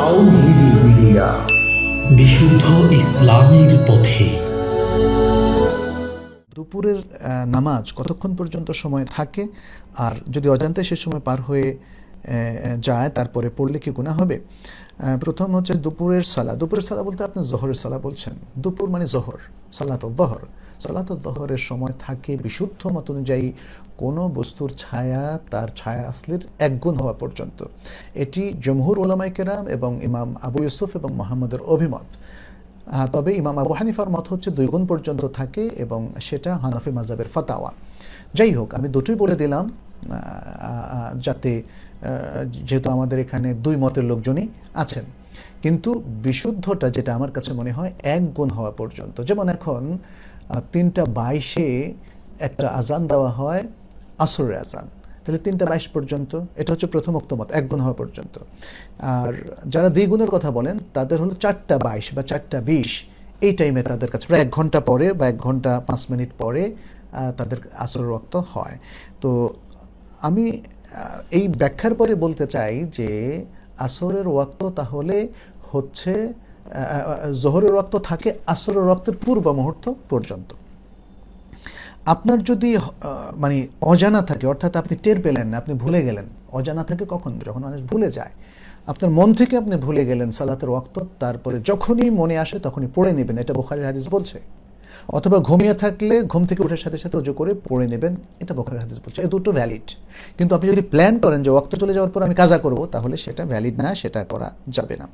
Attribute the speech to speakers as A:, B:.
A: তাওহিদি media. বিশুদ্ধ ইসলামের পথে।
B: দুপুরের নামাজ কতক্ষণ পর্যন্ত সময় থাকে? আর যদি অজান্তে সে সময় পার হয়ে যায়, তারপরে পড়লে কি গুণা হবে? প্রথম হচ্ছে দুপুরের সালা দুপুরের সালা বলতে আপনি জহরের সালা বলছেন। দুপুর মানে জহর সালাত জহর। সালাত জহরের সময় থাকে বিশুদ্ধ মত অনুযায়ী কোনো বস্তুর ছায়া তার ছায়া আসলের একগুণ হওয়া পর্যন্ত। এটি জমহুর ওলামাই কেরাম এবং ইমাম আবু ইউসুফ এবং মোহাম্মদের অভিমত। তবে ইমাম আবু হানিফার মত হচ্ছে দুই গুণ পর্যন্ত থাকে এবং সেটা হানাফি মাজাবের ফাতাওয়া। যাই হোক, আমি দুটোই বলে দিলাম। যাতে যেহেতু আমাদের এখানে দুই মতের লোকজনই আছেন। কিন্তু বিশুদ্ধটা যেটা আমার কাছে মনে হয় এক গুণ হওয়া পর্যন্ত। যেমন এখন তিনটা বাইশে একটা আজান দেওয়া হয়, আসরের আজান তাহলে তিনটা বাইশ পর্যন্ত, এটা হচ্ছে প্রথম মত, এক গুণ হওয়া পর্যন্ত। আর যারা দ্বিগুণের কথা বলেন, তাদের হলো চারটা বাইশ বা চারটা বিশ, এই টাইমে তাদের কাছে প্রায় এক ঘণ্টা পরে বা এক ঘণ্টা পাঁচ মিনিট পরে তাদের আসর রক্ত হয়। তো আমি এই ব্যাখ্যার পরে বলতে চাই যে আসরের ওয়াক্ত তাহলে হচ্ছে জোহরের রক্ত থাকে আসরের রক্তের পূর্ব মুহূর্ত পর্যন্ত। আপনার যদি মানে অজানা থাকে, অর্থাৎ আপনি টের পেলেন না, আপনি ভুলে গেলেন, অজানা থাকে কখন? যখন মানুষ ভুলে যায়। আপনার মন থেকে আপনি ভুলে গেলেন সালাতের ওয়াক্ত, তারপরে যখনই মনে আসে তখনই পড়ে নেবেন, এটা বোখারির হাদিস বলছে। অথবা ঘুমিয়ে থাকলে ঘুম থেকে ওঠার সাথে সাথে অজু করে পড়ে নেবেন। এটা বোখারির হাদিস বলছে। এই দুটো ভ্যালিড কিন্তু আপনি যদি প্ল্যান করেন যে ওয়াক্ত চলে যাওয়ার পর আমি কাজা করব, তাহলে সেটা ভ্যালিড না, সেটা করা যাবে না।